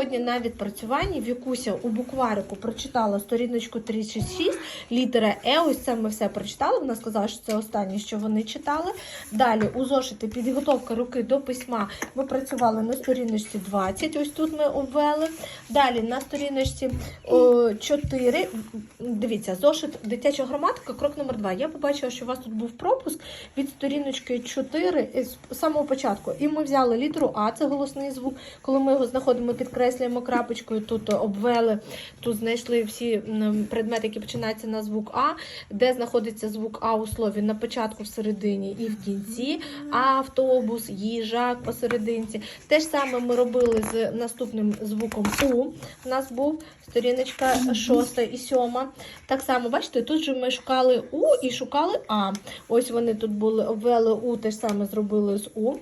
Сьогодні на відпрацюванні Вікуся у букварику прочитала сторіночку 36, літера Е. Ось це ми все прочитали. Вона сказала, що це останнє, що вони читали. Далі у зошиті підготовка руки до письма. Ми працювали на сторіночці 20. Ось тут ми обвели. Далі на сторіночці 4. Дивіться, зошит дитяча граматика, крок номер 2. Я побачила, що у вас тут був пропуск від сторіночки 4 з самого початку. І ми взяли літеру А, це голосний звук. Коли ми його знаходимо, підкреслюємо крапочкою, тут обвели, тут знайшли всі предмети, які починаються на звук А, де знаходиться звук А у слові на початку, всередині і в кінці. Автобус, їжак посерединці. Те ж саме ми робили з наступним звуком У. У нас був сторіночка 6 і 7. Так само, бачите, тут же ми шукали У і шукали А. Ось вони тут були, обвели У, те ж саме зробили з У.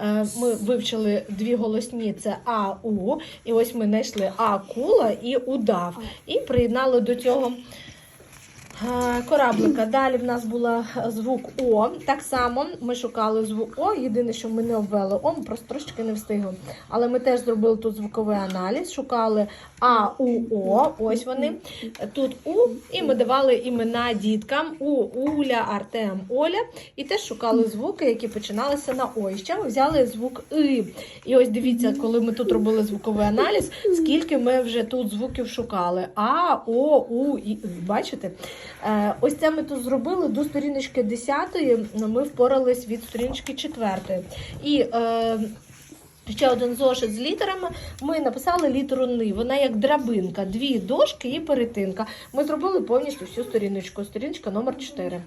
Е, Ми вивчили дві голосні: це А, У. І ось ми знайшли А кула і удав. І приєднали до цього. Кораблика. Далі в нас була звук О. Так само ми шукали звук О. Єдине, що ми не обвели О, ми просто трошечки не встигли. Але ми теж зробили тут звуковий аналіз, шукали А, У, О. Ось вони. Тут У, і ми давали імена діткам У, Уля, Артем, Оля. І теж шукали звуки, які починалися на О. І ще ми взяли звук И. І ось дивіться, коли ми тут робили звуковий аналіз, скільки ми вже тут звуків шукали. А, О, У і И. Бачите? Е, ось це ми тут зробили до сторіночки 10 ми впорались від сторіночки 4. І е, Ще один зошит з літерами. Ми написали літеру Ни. Вона як драбинка, дві дошки і перетинка. Ми зробили повністю всю сторіночку. Сторіночка номер 4.